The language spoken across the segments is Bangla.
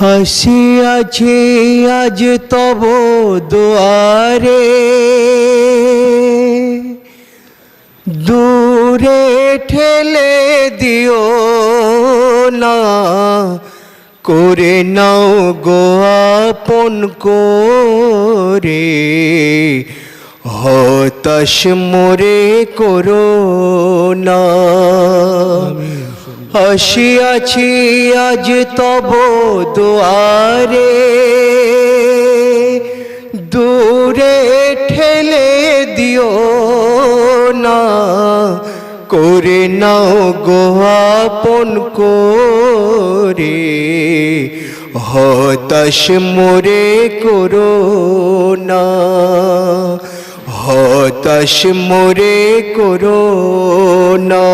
হাসিয়াছি আজ তব দুয়ারে। দূরে ঠেলে দিও না, করে নাও গো আপন করে। হতাশ মোরে করো না। আসিয়াছি আজ তব দুয়ারে। দূরে ঠেলে দিও না, করে নাও গো আপন করে। হতাশ মোরে করো না, হতাশ মোরে করো না।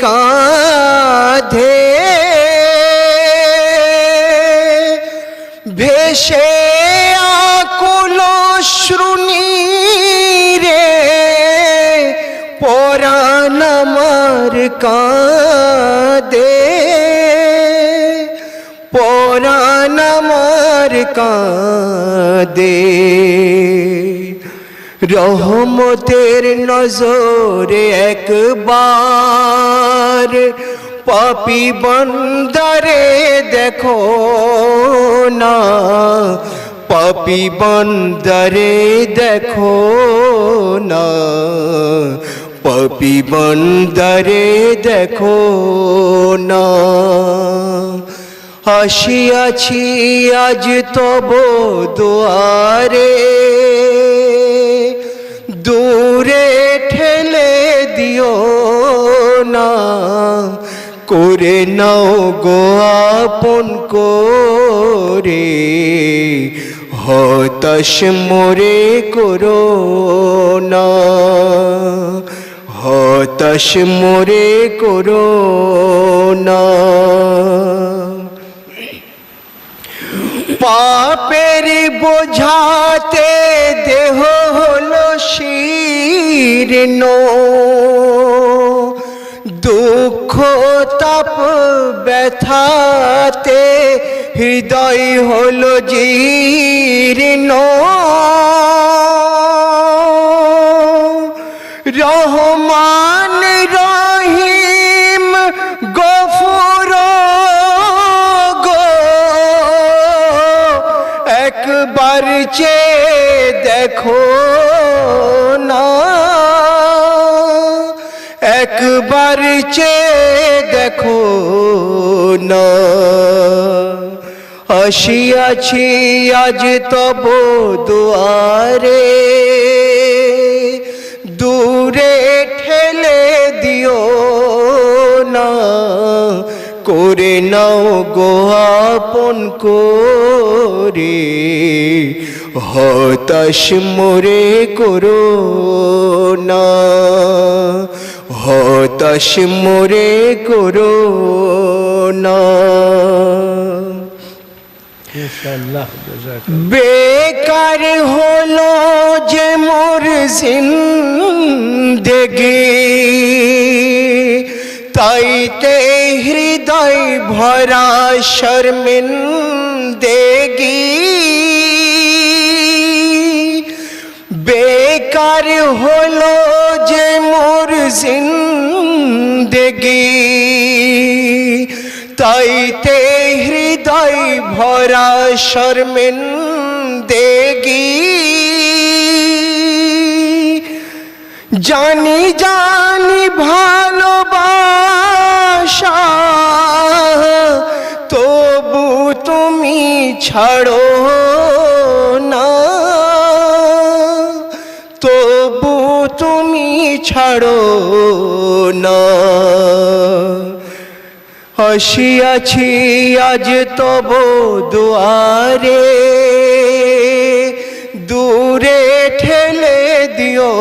কাঁধে ভেসে আকুল শ্রুনি রে পরাণ আমার কাঁদে কাঁদে রহমতের নজরে একবার পাপি বন্দরে দেখো না। পাপি বন্দরে দেখো না। পাপি বন্দরে দেখো না। আসিয়াছি আজ তব দুয়ারে। দূরে ঠেলে দিও না। করে নাও গো আপন করে। হতাশ মোরে করো না। হতাশ মোরে করো না। পাপের বোঝাতে দেহ হলো শীর্ণ দুঃখ তাপ ব্যথাতে হৃদয় হলো জীর্ণ। রহমান রহিম গফুর গো। একবার চেয়ে দেখো। একবার চেয়ে দেখো না। আসিয়াছি আজ তব দুয়ারে, দূরে ঠেলে দিও না। করে নাও গো আপন করে, হতাশ মোরে করো না। হতাশ মোরে করো না বেকার হলো যে মোর জিন্দেগি। তাইতে হৃদয় ভরা শর্মিন্দেগি। বেকার হলো যে মোর জিন্দেগি তাইতে হৃদয় ভরা শর্মিন্দেগি জানি জানি ভালোবাসা তবু তুমি ছাড়ো। তুমি ছাড়ো না। আসিয়াছি, আজ তব দুয়ারে, দূরে ঠেলে দিও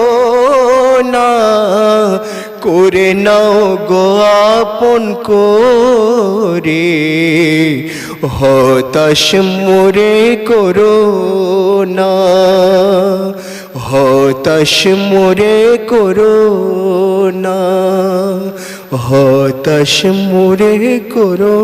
না। করে নাও গো আপন করে, হতাশ মোরে করো না। হতাশ মোরে করো না হতাশ মোরে করো